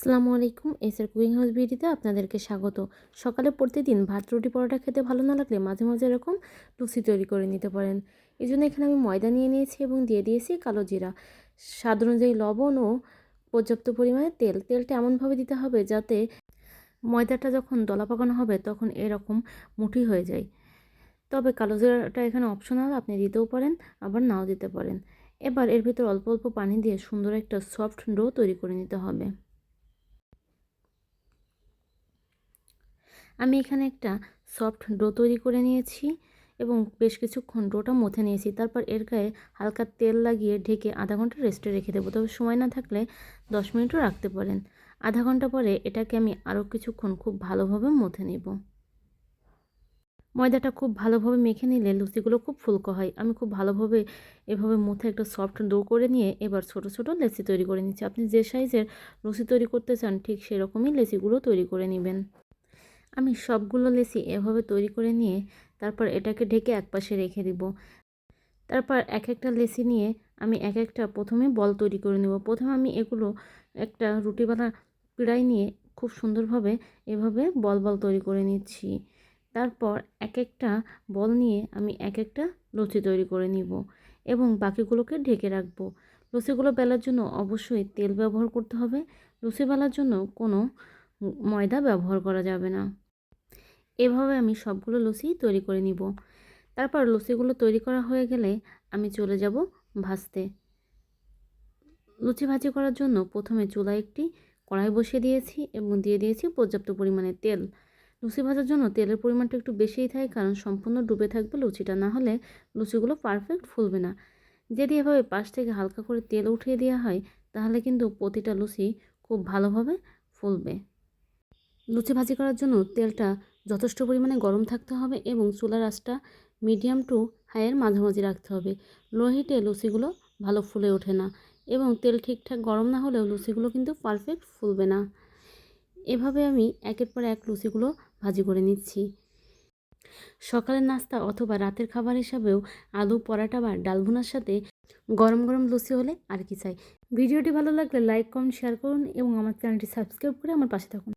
আসসালামু আলাইকুম SR cooking house বিউটিতে আপনাদেরকে স্বাগত। সকালে প্রতিদিন ভাত, রুটি, পরোটা খেতে ভালো না লাগলে মাঝে মাঝে এরকম লুচি তৈরি করে নিতে পারেন। এই জন্য এখানে আমি ময়দা নিয়ে নিয়েছি এবং দিয়ে দিয়েছি কালো জিরা। স্বাদ অনুযায়ী লবণ ও পর্যাপ্ত পরিমাণে তেল। তেলটা এমনভাবে দিতে হবে যাতে ময়দাটা যখন দলা পাকানো হবে তখন এরকম মুঠি হয়ে যায়। তবে কালো জিরাটা এখানে অপশনাল আপনি দিতেও পারেন, আবার নাও দিতে পারেন। এবার এর ভিতর অল্প অল্প পানি দিয়ে সুন্দর একটা সফট ডো তৈরি করে নিতে হবে। আমি এখানে একটা সফট ডো তৈরি করে নিয়েছি এবং বেশ কিছুক্ষণ ডোটা মথে নিয়েছি। তারপর এর গায়ে হালকা তেল লাগিয়ে ঢেকে আধা ঘণ্টা রেস্টে রেখে দেবো। তবে সময় না থাকলে দশ মিনিটও রাখতে পারেন। আধা ঘণ্টা পরে এটাকে আমি আরও কিছুক্ষণ খুব ভালোভাবে মথে নেব। ময়দাটা খুব ভালোভাবে মেখে নিলে লুচিগুলো খুব ফুলকো হয়। আমি খুব ভালোভাবে এভাবে মুথে একটা সফট ডো করে নিয়ে এবার ছোট ছোট লেচি তৈরি করে নিচ্ছি। আপনি যে সাইজের লুচি তৈরি করতে চান ঠিক সেরকমই লেচিগুলো তৈরি করে নেবেন। আমি সবগুলো লেসি এভাবে তৈরি করে নিয়ে তারপর এটাকে ঢেকে একপাশে রেখে দিব। তারপর এক একটা লেসি নিয়ে আমি এক একটা প্রথমে বল তৈরি করে নেব। প্রথমে আমি এগুলো একটা রুটিওয়ালা পিড়াই নিয়ে খুব সুন্দরভাবে এভাবে বল বল তৈরি করে নিচ্ছি। তারপর এক একটা বল নিয়ে আমি এক একটা লুচি তৈরি করে নিব এবং বাকিগুলোকে ঢেকে রাখব। লুচিগুলো বেলার জন্য অবশ্যই তেল ব্যবহার করতে হবে। লুচি বেলার জন্য কোনো ময়দা ব্যবহার করা যাবে না। এভাবে আমি সবগুলো লুচি তৈরি করে নিব। তারপর লুচিগুলো তৈরি করা হয়ে গেলে আমি চলে যাব ভাজতে। লুচি ভাজি করার জন্য প্রথমে চুলায় একটি কড়াই বসিয়ে দিয়েছি এবং দিয়ে দিয়েছি পর্যাপ্ত পরিমাণে তেল। লুচি ভাজার জন্য তেলের পরিমাণটা একটু বেশিই থাকে কারণ সম্পূর্ণ ডুবে থাকবে লুচিটা না হলে লুচিগুলো পারফেক্ট ফুলবে না। যদি এভাবে পাশ থেকে হালকা করে তেল উঠিয়ে দেওয়া হয়, তাহলে কিন্তু প্রতিটা লুচি খুব ভালোভাবে ফুলবে। লুচি ভাজি করার জন্য তেলটা যথেষ্ট পরিমাণে গরম থাকতে হবে এবং চুলার আঁচটা মিডিয়াম টু হাইয়ের মাঝামাঝি রাখতে হবে। লো হিটে লুচিগুলো ভালো ফুলে ওঠে না এবং তেল ঠিকঠাক গরম না হলেও লুচিগুলো কিন্তু পারফেক্ট ফুলবে না। এভাবে আমি একের পর এক লুচিগুলো ভাজি করে নিচ্ছি। সকালের নাস্তা অথবা রাতের খাবার হিসাবেও আলু, পরাটা বা ডাল ভুনার সাথে গরম গরম লুচি হলে আর কি চাই। ভিডিওটি ভালো লাগলে লাইক কমেন্ট শেয়ার করুন এবং আমার চ্যানেলটি সাবস্ক্রাইব করে আমার পাশে থাকুন।